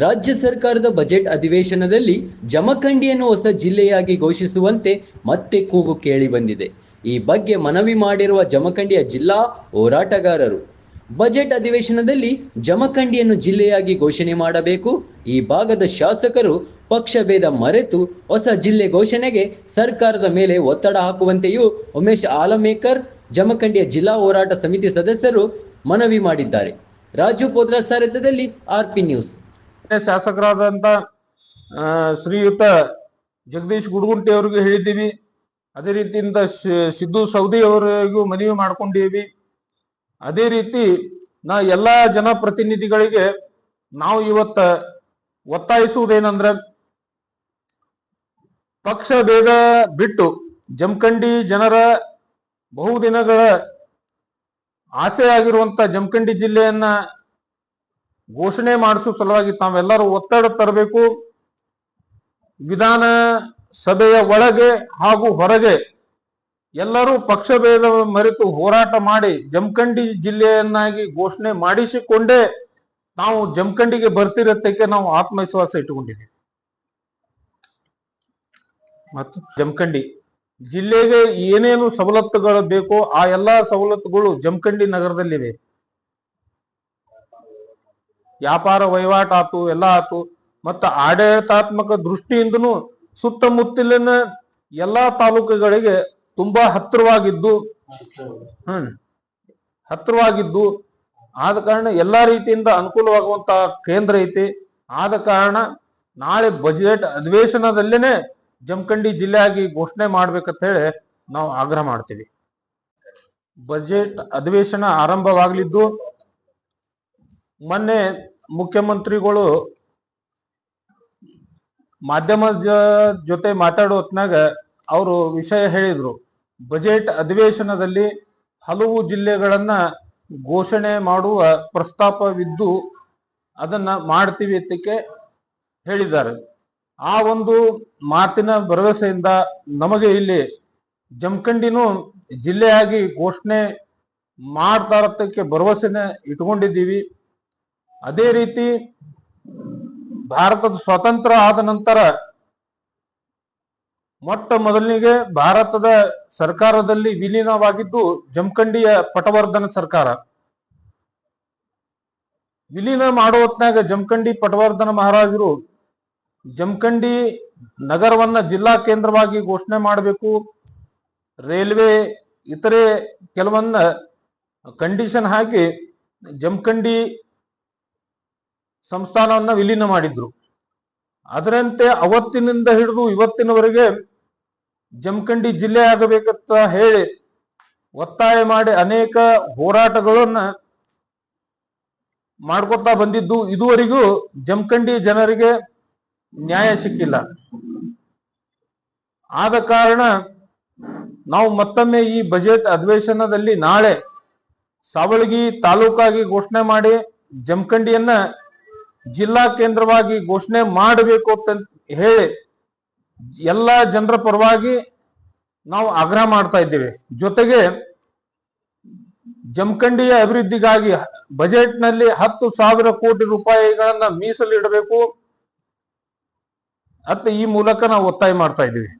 ರಾಜ್ಯ ಸರ್ಕಾರದ ಬಜೆಟ್ ಅಧಿವೇಶನದಲ್ಲಿ ಜಮಖಂಡಿಯನ್ನು ಹೊಸ ಜಿಲ್ಲೆಯಾಗಿ ಘೋಷಿಸುವಂತೆ ಮತ್ತೆ ಕೂಗು ಕೇಳಿ ಬಂದಿದೆ. ಈ ಬಗ್ಗೆ ಮನವಿ ಮಾಡಿರುವ ಜಮಖಂಡಿಯ ಜಿಲ್ಲಾ ಹೋರಾಟಗಾರರು, ಬಜೆಟ್ ಅಧಿವೇಶನದಲ್ಲಿ ಜಮಖಂಡಿಯನ್ನು ಜಿಲ್ಲೆಯಾಗಿ ಘೋಷಣೆ ಮಾಡಬೇಕು. ಈ ಭಾಗದ ಶಾಸಕರು ಪಕ್ಷಭೇದ ಮರೆತು ಹೊಸ ಜಿಲ್ಲೆ ಘೋಷಣೆಗೆ ಸರ್ಕಾರದ ಮೇಲೆ ಒತ್ತಡ ಹಾಕುವಂತೆಯೂ ಉಮೇಶ್ ಆಲಮೇಕರ್, ಜಮಖಂಡಿಯ ಜಿಲ್ಲಾ ಹೋರಾಟ ಸಮಿತಿ ಸದಸ್ಯರು ಮನವಿ ಮಾಡಿದ್ದಾರೆ. ರಾಜು ಪೋದ್ರ ಸಾರಥ್ಯದಲ್ಲಿ ಆರ್ಪಿ ನ್ಯೂಸ್. ಶಾಸಕರಾದಂತ ಶ್ರೀಯುತ ಜಗದೀಶ್ ಗುಡ್ಗುಂಟಿ ಅವರಿಗೂ ಹೇಳಿದ್ದೀವಿ. ಅದೇ ರೀತಿಯಿಂದ ಸಿದ್ದು ಸೌದಿ ಅವರಿಗೂ ಮನವಿ ಮಾಡ್ಕೊಂಡಿವಿ ಅದೇ ರೀತಿ ನಾ ಎಲ್ಲಾ ಜನಪ್ರತಿನಿಧಿಗಳಿಗೆ ನಾವು ಇವತ್ತ ಒತ್ತಾಯಿಸುವುದೇನಂದ್ರೆ, ಪಕ್ಷ ಭೇದ ಬಿಟ್ಟು ಜಮಖಂಡಿ ಜನರ ಬಹುದಿನಗಳ ಆಸೆ ಆಗಿರುವಂತ ಜಮಖಂಡಿ ಜಿಲ್ಲೆಯನ್ನ ಘೋಷಣೆ ಮಾಡಿಸೋ ಸಲುವಾಗಿ ತಾವೆಲ್ಲರೂ ಒತ್ತಡ ತರಬೇಕು. ವಿಧಾನ ಸಭೆಯ ಒಳಗೆ ಹಾಗೂ ಹೊರಗೆ ಎಲ್ಲರೂ ಪಕ್ಷಭೇದ ಮರೆತು ಹೋರಾಟ ಮಾಡಿ ಜಮಖಂಡಿ ಜಿಲ್ಲೆಯನ್ನಾಗಿ ಘೋಷಣೆ ಮಾಡಿಸಿಕೊಂಡೇ ನಾವು ಜಮಖಂಡಿಗೆ ಬರ್ತಿರತ್ತಕ್ಕೆ ನಾವು ಆತ್ಮವಿಶ್ವಾಸ ಇಟ್ಟುಕೊಂಡಿದ್ದೀವಿ. ಮತ್ತು ಜಮಖಂಡಿ ಜಿಲ್ಲೆಗೆ ಏನೇನು ಸವಲತ್ತುಗಳು ಬೇಕೋ ಆ ಎಲ್ಲಾ ಸವಲತ್ತುಗಳು ಜಮಖಂಡಿ ನಗರದಲ್ಲಿವೆ. ವ್ಯಾಪಾರ ವಹಿವಾಟ ಆತು ಎಲ್ಲ ಆತು. ಮತ್ತ ಆಡಳಿತಾತ್ಮಕ ದೃಷ್ಟಿಯಿಂದನು ಸುತ್ತಮುತ್ತಲಿನ ಎಲ್ಲಾ ತಾಲೂಕುಗಳಿಗೆ ತುಂಬಾ ಹತ್ತಿರವಾಗಿದ್ದು, ಹ್ಮ್, ಹತ್ತಿರವಾಗಿದ್ದು. ಆದ ಕಾರಣ ಎಲ್ಲಾ ರೀತಿಯಿಂದ ಅನುಕೂಲವಾಗುವಂತ ಕೇಂದ್ರ ಐತಿ. ಆದ ಕಾರಣ ನಾಳೆ ಬಜೆಟ್ ಅಧಿವೇಶನದಲ್ಲೇನೆ ಜಮಖಂಡಿ ಜಿಲ್ಲೆಯಾಗಿ ಘೋಷಣೆ ಮಾಡ್ಬೇಕಂತ ಹೇಳಿ ನಾವು ಆಗ್ರಹ ಮಾಡ್ತೀವಿ. ಬಜೆಟ್ ಅಧಿವೇಶನ ಆರಂಭವಾಗಲಿದ್ದು, ಮೊನ್ನೆ ಮುಖ್ಯಮಂತ್ರಿಗಳು ಮಾಧ್ಯಮದ ಜೊತೆ ಮಾತಾಡೋ ಹೊತ್ನಾಗ ಅವರು ವಿಷಯ ಹೇಳಿದ್ರು. ಬಜೆಟ್ ಅಧಿವೇಶನದಲ್ಲಿ ಹಲವು ಜಿಲ್ಲೆಗಳನ್ನ ಘೋಷಣೆ ಮಾಡುವ ಪ್ರಸ್ತಾಪವಿದ್ದು ಅದನ್ನ ಮಾಡ್ತೀವಿ ಅಂತಕ್ಕೆ ಹೇಳಿದ್ದಾರೆ. ಆ ಒಂದು ಮಾತಿನ ಭರವಸೆಯಿಂದ ನಮಗೆ ಇಲ್ಲಿ ಜಮಖಂಡಿನೂ ಜಿಲ್ಲೆಯಾಗಿ ಘೋಷಣೆ ಮಾಡ್ತಾರತ್ತಕ್ಕೆ ಭರವಸೆನ ಇಟ್ಕೊಂಡಿದ್ದೀವಿ. ಅದೇ ರೀತಿ ಭಾರತದ ಸ್ವಾತಂತ್ರ್ಯ ಆದ ನಂತರ ಮೊಟ್ಟ ಮೊದಲಿಗೆ ಭಾರತದ ಸರ್ಕಾರದಲ್ಲಿ ವಿಲೀನವಾಗಿದ್ದು ಜಮಖಂಡಿಯ ಪಟವರ್ಧನ ಸರ್ಕಾರ. ವಿಲೀನ ಮಾಡೋ ಹೊತ್ನಾಗ ಜಮಖಂಡಿ ಪಟವರ್ಧನ ಮಹಾರಾಜರು ಜಮಖಂಡಿ ನಗರವನ್ನ ಜಿಲ್ಲಾ ಕೇಂದ್ರವಾಗಿ ಘೋಷಣೆ ಮಾಡಬೇಕು. ರೈಲ್ವೆ ಇತರೆ ಕೆಲವನ್ನ ಕಂಡೀಷನ್ ಹಾಕಿ ಜಮಖಂಡಿ ಸಂಸ್ಥಾನವನ್ನ ವಿಲೀನ ಮಾಡಿದ್ರು. ಅದರಂತೆ ಅವತ್ತಿನಿಂದ ಹಿಡಿದು ಇವತ್ತಿನವರೆಗೆ ಜಮಖಂಡಿ ಜಿಲ್ಲೆ ಆಗಬೇಕಂತ ಹೇಳಿ ಒತ್ತಾಯ ಮಾಡಿ ಅನೇಕ ಹೋರಾಟಗಳನ್ನ ಮಾಡ್ಕೊತಾ ಬಂದಿದ್ದು ಇದುವರೆಗೂ ಜಮಖಂಡಿ ಜನರಿಗೆ ನ್ಯಾಯ ಸಿಕ್ಕಿಲ್ಲ. ಆದ ಕಾರಣ ನಾವು ಮತ್ತೊಮ್ಮೆ ಈ ಬಜೆಟ್ ಅಧಿವೇಶನದಲ್ಲಿ ನಾಳೆ ಸಾವಳಗಿ ತಾಲೂಕಾಗಿ ಘೋಷಣೆ ಮಾಡಿ ಜಮಖಂಡಿಯನ್ನ ಜಿಲ್ಲಾ ಕೇಂದ್ರವಾಗಿ ಘೋಷಣೆ ಮಾಡಬೇಕು ಅಂತ ಹೇಳಿ ಎಲ್ಲ ಜನರ ಪರವಾಗಿ ನಾವು ಆಗ್ರಹ ಮಾಡ್ತಾ ಇದ್ದೇವೆ. ಜೊತೆಗೆ ಜಮಖಂಡಿಯ ಅಭಿವೃದ್ಧಿಗಾಗಿ ಬಜೆಟ್ನಲ್ಲಿ ಹತ್ತು ಸಾವಿರ ಕೋಟಿ ರೂಪಾಯಿಗಳನ್ನ ಮೀಸಲಿಡಬೇಕು ಅಂತ ಈ ಮೂಲಕ ನಾವು ಒತ್ತಾಯ ಮಾಡ್ತಾ ಇದ್ದೀವಿ.